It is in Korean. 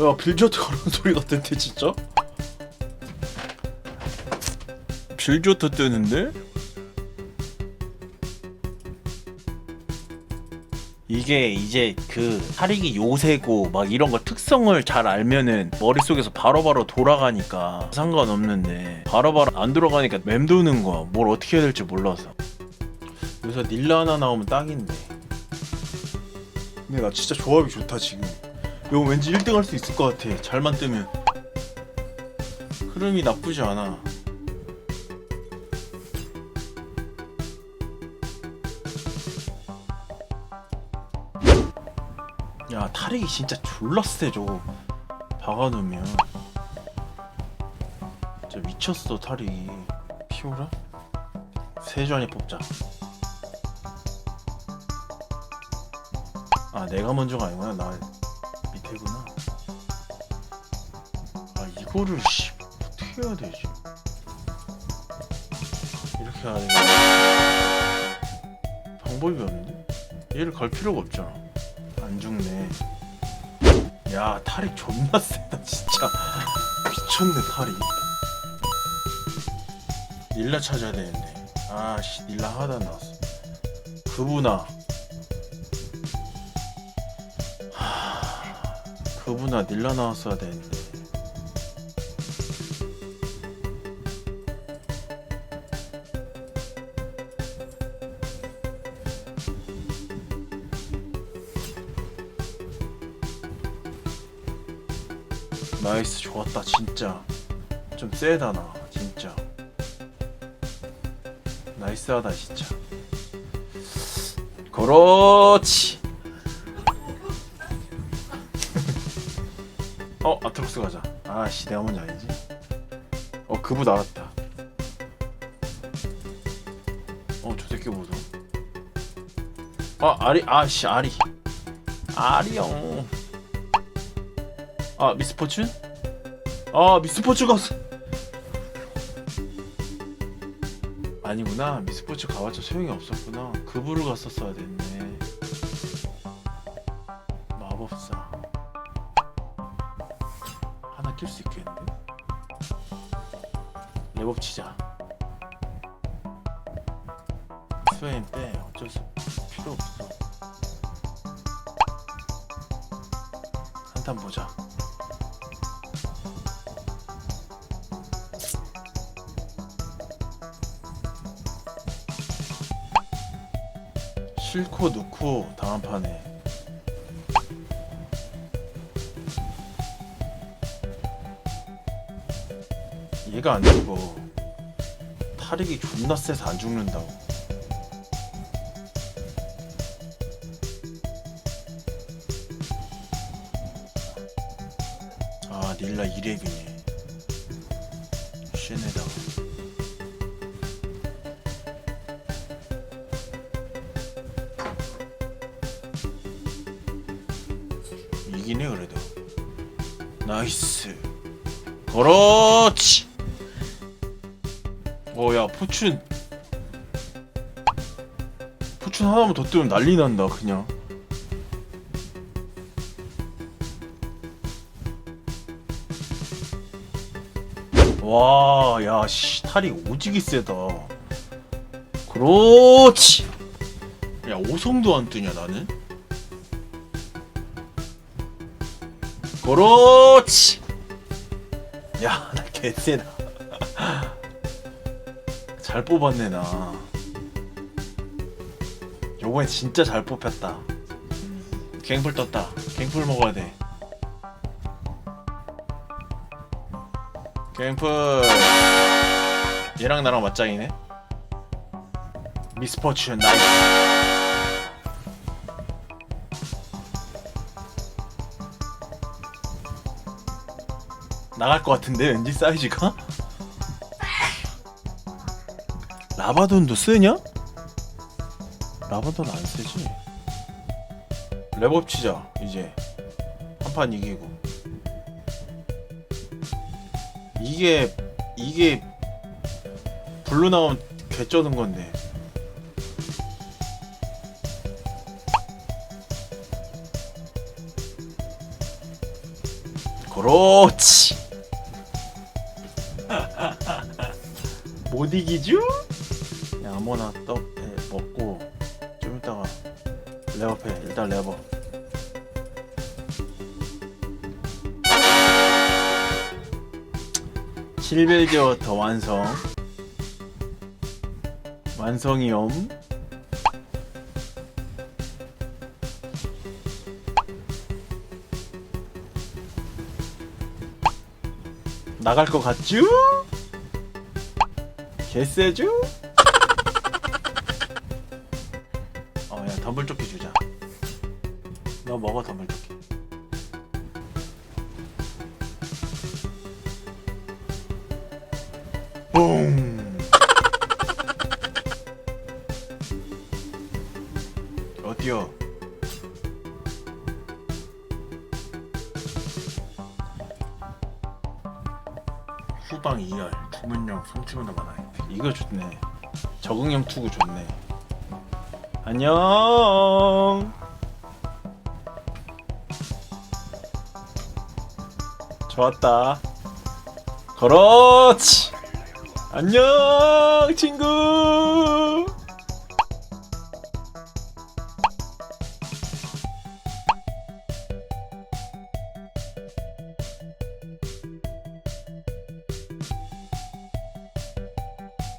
야 빌저트 그런 소리 같은데 진짜? 빌저트 뜨는데? 이게 이제 그 탈익이 요새고 막 이런 거 특성을 잘 알면은 머릿속에서 바로바로 돌아가니까 상관없는데 바로바로 안 돌아가니까 맴도는 거야 뭘 어떻게 해야 될지 몰라서 여기서 닐라 하나 나오면 딱인데 근데 나 진짜 조합이 좋다 지금 이거 왠지 1등 할 수 있을 것 같아. 잘만 뜨면. 흐름이 나쁘지 않아. 야 탈익이 진짜 졸라 세 저거 박아놓으면. 진짜 미쳤어 탈익이. 피오라? 세주안이 뽑자. 아 내가 먼저가 아니구나 나 밑에구나. 아 이거를 씨 어떻게 해야 되지? 이렇게 해야 되나 방법이 없는데? 얘를 걸 필요가 없잖아. 안 죽네. 야 탈이 존나 세다 진짜. 미쳤네 탈이. 닐라 찾아야 되는데. 아씨 닐라 하다 나왔어. 그분아 그분아 닐라 나왔어야 되는데. 나이스 좋았다 진짜. 좀 세다 나 진짜. 나이스하다 진짜. 그렇지 어 아트록스 가자. 아씨 내가 먼저 아니지? 어 그분 알았다. 어 저 새끼 보소 아 아리 아씨 아리. 아리 형. 아 미스포춘? 아 미스포춘 갔어 아니구나. 미스포츠 가봤자 소용이 없었구나. 그부를 갔었어야 됐네 낄수 있겠는데? 랩업 치자. 스웨인 빼 어쩔 수 필요 없어. 한탄 보자. 싣고 넣고 다음 판에 얘가 안 죽어 탈익이 존나 세서 안 죽는다고. 아 닐라 2렙이네 쉔에다가 이기네 그래도. 나이스. 그렇지 어야 포춘. 포춘 하나만 더 뜨면 난리 난다 그냥. 와 야 씨 탈이 오지기 세다. 그렇지. 야 오성도 안 뜨냐 나는? 그렇지. 야, 나 개쎄다. 잘 뽑았네 나. 요번에 진짜 잘 뽑혔다. 갱풀 떴다. 갱풀 먹어야 돼. 갱풀. 얘랑 나랑 맞짱이네. 미스포춘 나이스. 나갈 것 같은데 왠지 사이즈가 라바돈도 쓰냐? 라바돈 안 쓰지. 랩업 치자 이제. 한 판 이기고. 이게 이게 블루 나오면 개쩌는 건데. 그렇지. 못 이기죠? 아무나 떡 해, 먹고 좀 이따가 레버패 일단 레버 실벨제워터 완성 완성이엄 나갈 것 같쥬? 개쎄쥬? 덤블조끼 주자. 너 먹어 덤블조끼. 뿡 어디요? 후방 2열 주문용 3층보다 많아요 이거 좋네. 적응형 투구 좋네 안녕. 좋았다. 그렇지 안녕 친구